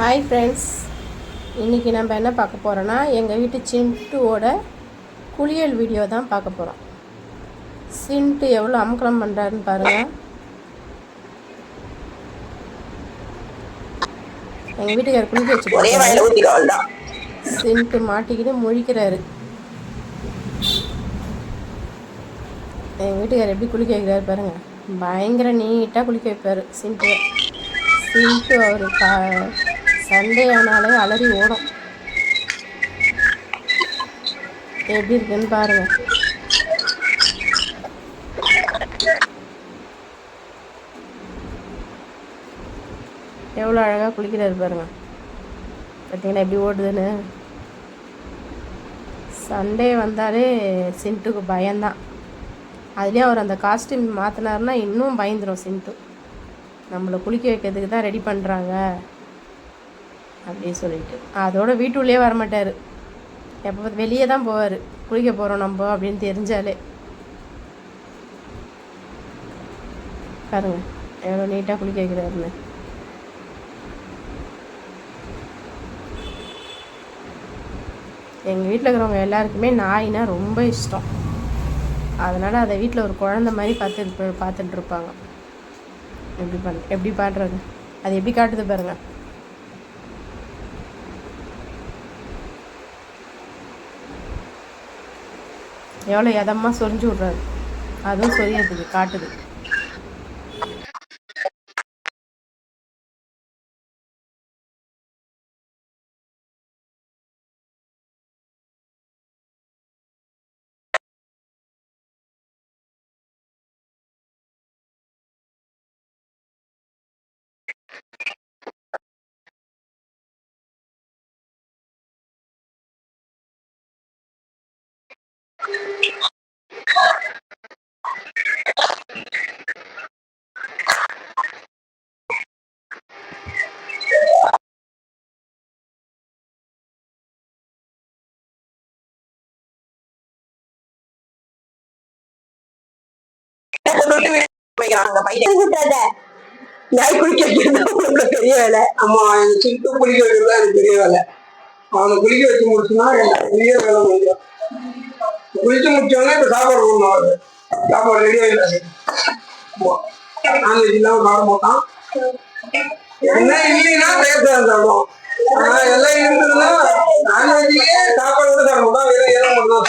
Hi friends இன்றைக்கி நம்ம என்ன பார்க்க போகிறோன்னா எங்கள் வீட்டு சிண்டுவோட குளியல் வீடியோ தான் பார்க்க போகிறோம் சிண்டு எவ்வளோ அமக்கலம் பண்ணுறாருன்னு பாருங்கள் எங்கள் வீட்டுக்காரர் குளிக்க வச்சு ஒரே வாயில ஊத்திக்க அவ்வளவுதான். சிண்டு மாட்டிக்கிட்டு முழிக்கிறாரு. எங்கள் வீட்டுக்காரர் எப்படி குளிக்க வைக்கிறாரு பாருங்க. பயங்கர நீட்டாக குளிக்க வைப்பார் சிண்டு சிண்டு அவர் கா சண்டே அலறி ஓடும். எப்படி இருக்குன்னு பாருங்க. எவ்வளோ அழகாக குளிக்கிறாரு பாருங்க. பார்த்தீங்களா எப்படி ஓடுதுன்னு. சண்டே வந்தாலே சிண்ட்டுக்கு பயம்தான். அதுலேயும் அவர் அந்த காஸ்டியூம் மாற்றினாருன்னா இன்னும் பயந்துடும் சின்ட்டு. நம்மளை குளிக்க வைக்கிறதுக்கு தான் ரெடி பண்ணுறாங்க அப்படின்னு சொல்லிட்டு. அதோட வீட்டுள்ளே வரமாட்டார். எப்போ வெளியே தான் போவார். குளிக்க போகிறோம் நம்ம அப்படின்னு தெரிஞ்சாலே. பாருங்க எவ்வளோ நீட்டாக குளிக்க வைக்கிறாருன்னு. எங்கள் வீட்டில் இருக்கிறவங்க எல்லாருக்குமே நாய்னா ரொம்ப இஷ்டம். அதனால் அதை வீட்டில் ஒரு குழந்த மாதிரி பார்த்து பார்த்துட்டு இருப்பாங்க. எப்படி பண்ண எப்படி பாடுறது? அது எப்படி காட்டுது பாருங்கள் எவ்வளோ எதமாக சொரிஞ்சு விட்றாரு அதுவும் சொரியதுக்கு காட்டுது. நாய் குளிக்க வைக்கிறது உங்களுக்கு பெரிய வேலை ஆமா எனக்கு சிட்டு குளிக்க வைக்கிறது எனக்கு பெரிய வேலை அவனை குளிக்க வச்சு முடிச்சுன்னா எனக்கு பெரிய வேலை முடியும் குளிச்சு முடிச்சோடனே இப்ப சாப்பாடு போடணும் சாப்பாடு ரெடி ஆயிடாது. நான்வெஜ் இல்லாம சாப்பிட மாட்டான் என்ன இல்லைன்னா பேசுறேன் சாப்பிடும் ஆனா எல்லாம் இருந்ததுன்னா நான்வெஜ்லயே சாப்பாடு கூட சாப்பிட மாட்டான் வெறும்